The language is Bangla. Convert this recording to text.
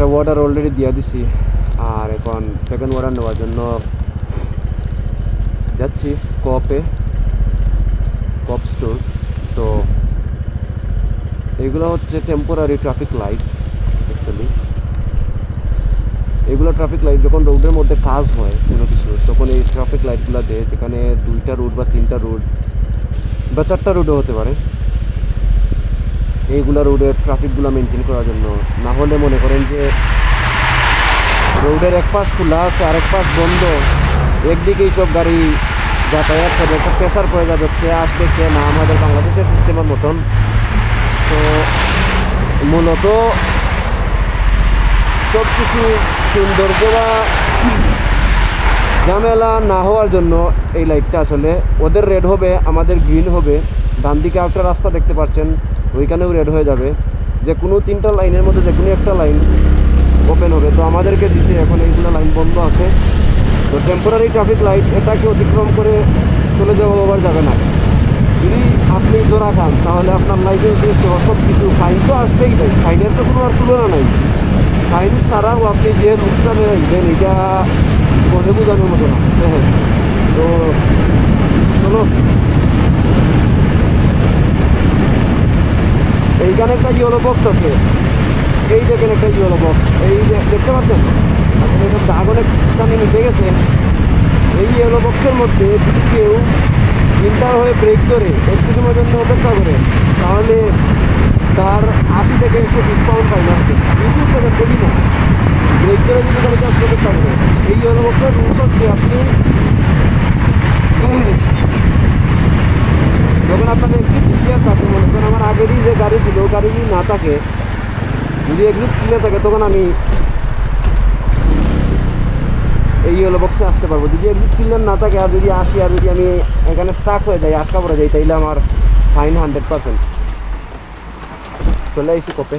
একটা অর্ডার অলরেডি দিয়ে দিছি। আর এখন সেকেন্ড অর্ডার নেওয়ার জন্য যাচ্ছি কপে কপ স্টোর তো এগুলো হচ্ছে টেম্পোরারি ট্রাফিক লাইট অ্যাকচুয়ালি এগুলো ট্রাফিক লাইট যখন রোডের মধ্যে কাজ হয়, কোনো কিছু, তখন এই ট্রাফিক লাইটগুলো দেয় যেখানে দুইটা রুট বা তিনটা রুট বা চারটা রুটও হতে পারে। এইগুলা রোডের ট্রাফিকগুলো মেনটেন করার জন্য। না হলে মনে করেন যে রোডের এক পাশ খোলা আছে, আরেক পাশ বন্ধ। একদিকেই সব গাড়ি যাতায়াত করে একটা প্রেশার পড়ে যাবে, কে আসবে, কে না। আমাদের বাংলাদেশের সিস্টেমের মতন। তো মূলত সব কিছু সৌন্দর্য বা ঝামেলা না হওয়ার জন্য এই লাইটটা আসলে ওদের রেড হবে, আমাদের গ্রিন হবে। ডান দিকে একটা রাস্তা দেখতে পাচ্ছেন। ওইখানেও রেড হয়ে যাবে। যে কোনো তিনটা লাইনের মধ্যে যে কোনো একটা লাইন ওপেন হবে। তো আমাদেরকে দিছে, এখন এইগুলো লাইন বন্ধ আছে। তো টেম্পোরারি ট্রাফিক লাইট এটাকে অতিক্রম করে চলে যাওয়া আবার যাবে না। যদি আপনি জোড়া খান, তাহলে আপনার লাইসেন্স সব কিছু ফাইন তো আসবেই তাই ফাইনের তো কোনো আর তুলনা নাই। ফাইন ছাড়াও আপনি যে লোকসানে আসবেন, এটা বলে বোঝানোর মতো না। হ্যাঁ। তো চলো। এইখানে একটা ইয়েলো বক্স আছে। এই দেখেন একটা ইয়েলো বক্স এই দেখতে পাচ্ছেন? আসলে এটা দাগ অনেকখানি মিশে গেছে। এই ইয়েলো বক্সের মধ্যে যদি কেউ ইন্টার হয়ে ব্রেক করে একটু সময়ের জন্য অপেক্ষা করে, তাহলে তার আশি থেকে একটু ডিসকাউন্ট পাই না ইউটিউব থেকে বলি না। ব্রেক করে যদি তাহলে জাস্ট অপেক্ষা করে। এই ইয়েলো বক্সের রুলস হচ্ছে আপনি যখন আপনার এক্সিট ক্লিয়ার থাকে মনে করেন, আমার আগেরই যে গাড়ি ছিল গাড়ি যদি না থাকে, যদি এক্সিট ক্লিয়ার থাকে, তখন আমি এই হলো বক্সে আসতে পারব। যদি এক্সিট ক্লিয়ার না থাকে, আর যদি আসি, আর যদি আমি এখানে স্টাক হয়ে যাই, আটকা পড়ে যাই, তাইলে আমার ফাইন হান্ড্রেড পার্সেন্ট চলে আইসি কপে